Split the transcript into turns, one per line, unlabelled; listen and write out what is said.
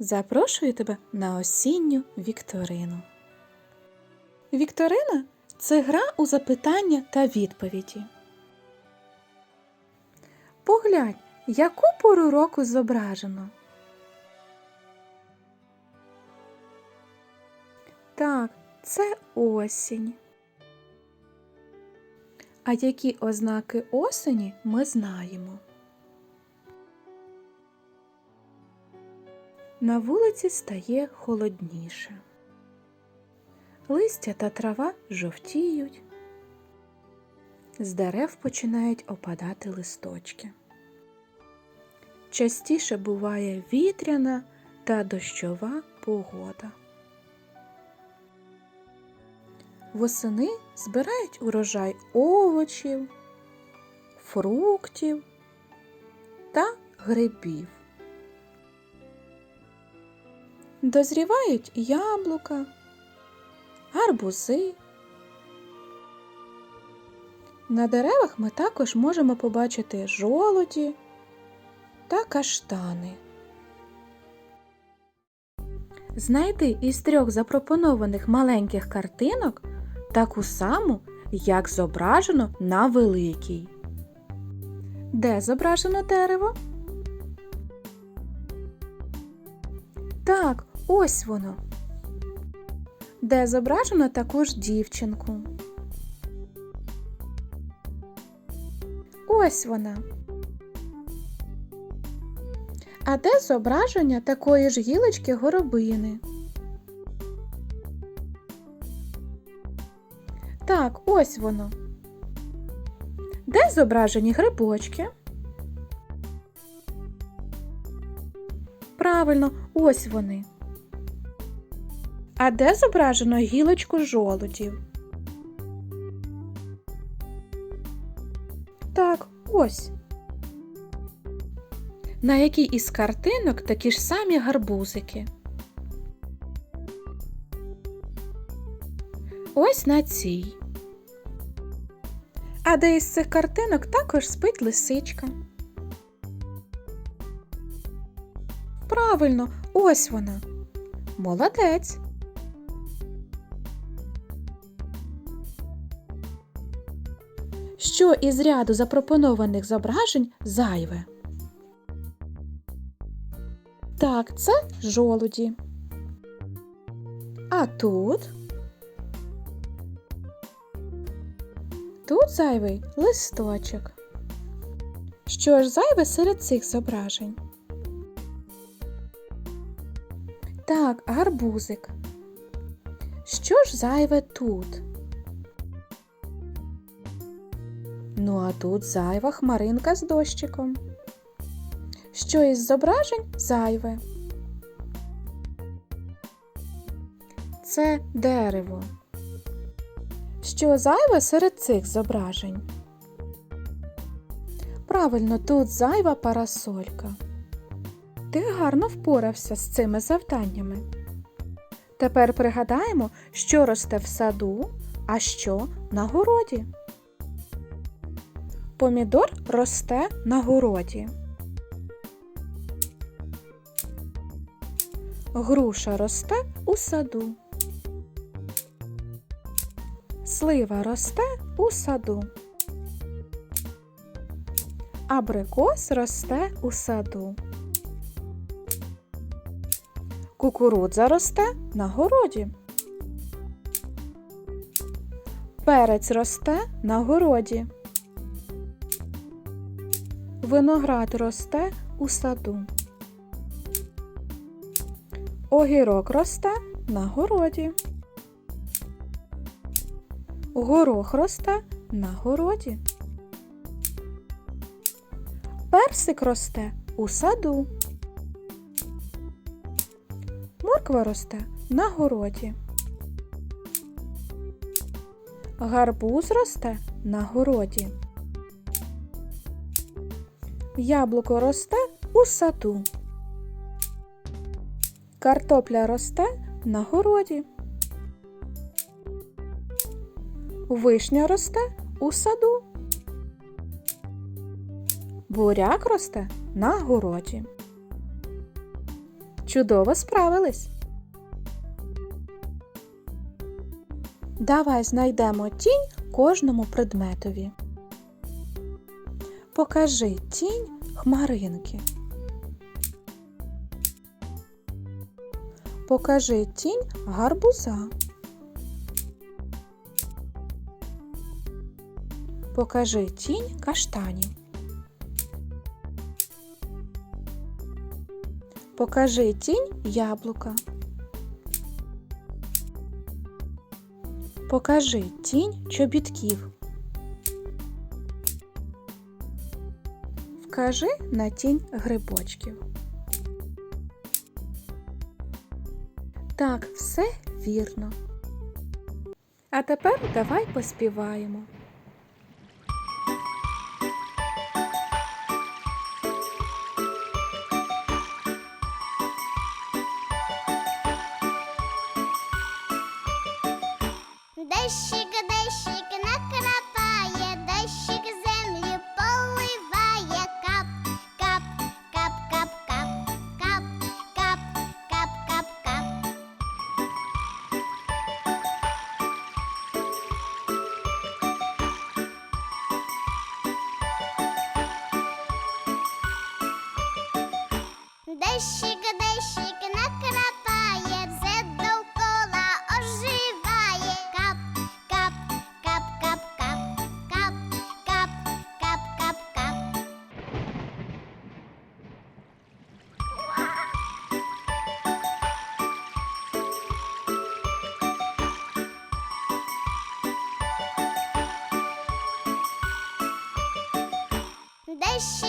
Запрошую тебе на осінню вікторину. Вікторина це гра у запитання та відповіді. Поглянь, яку пору року зображено. Так, це осінь. А які ознаки осені ми знаємо? На вулиці стає холодніше. Листя та трава жовтіють. З дерев починають опадати листочки. Частіше буває вітряна та дощова погода. Восени збирають урожай овочів, фруктів та грибів. Дозрівають яблука, гарбузи. На деревах ми також можемо побачити жолуді та каштани. Знайди із трьох запропонованих маленьких картинок таку саму, як зображено на великій. Де зображено дерево? Так, ось воно. Де зображено також дівчинку. Ось вона. А де зображення такої ж гілочки горобини? Так, ось воно. Де зображені грибочки? Правильно, ось вони. А де зображено гілочку жолудів? Так, ось. На якій із картинок такі ж самі гарбузики? Ось на цій. А де із цих картинок також спить лисичка. Правильно, ось вона. Молодець. Що із ряду запропонованих зображень зайве? Так, це жолуді. А тут? Тут зайвий листочок. Що ж зайве серед цих зображень? Так, гарбузик. Що ж зайве тут? Ну, а тут зайва хмаринка з дощиком. Що із зображень зайве? Це дерево. Що зайве серед цих зображень? Правильно, тут зайва парасолька. Ти гарно впорався з цими завданнями. Тепер пригадаємо, що росте в саду, а що на городі. Помідор росте на городі. Груша росте у саду. Слива росте у саду. Абрикос росте у саду. Кукурудза росте на городі. Перець росте на городі. Виноград росте у саду. Огірок росте на городі. Горох росте на городі. Персик росте у саду. Морква росте на городі. Гарбуз росте на городі. Яблуко росте у саду. Картопля росте на городі. Вишня росте у саду. Буряк росте на городі. Чудово справились. Давай знайдемо тінь кожному предметові. Покажи тінь хмаринки. Покажи тінь гарбуза. Покажи тінь каштанів. Покажи тінь яблука. Покажи тінь чобітків. Вкажи на тінь грибочків. Так, все вірно. А тепер давай поспіваємо.
Дощик, Yes.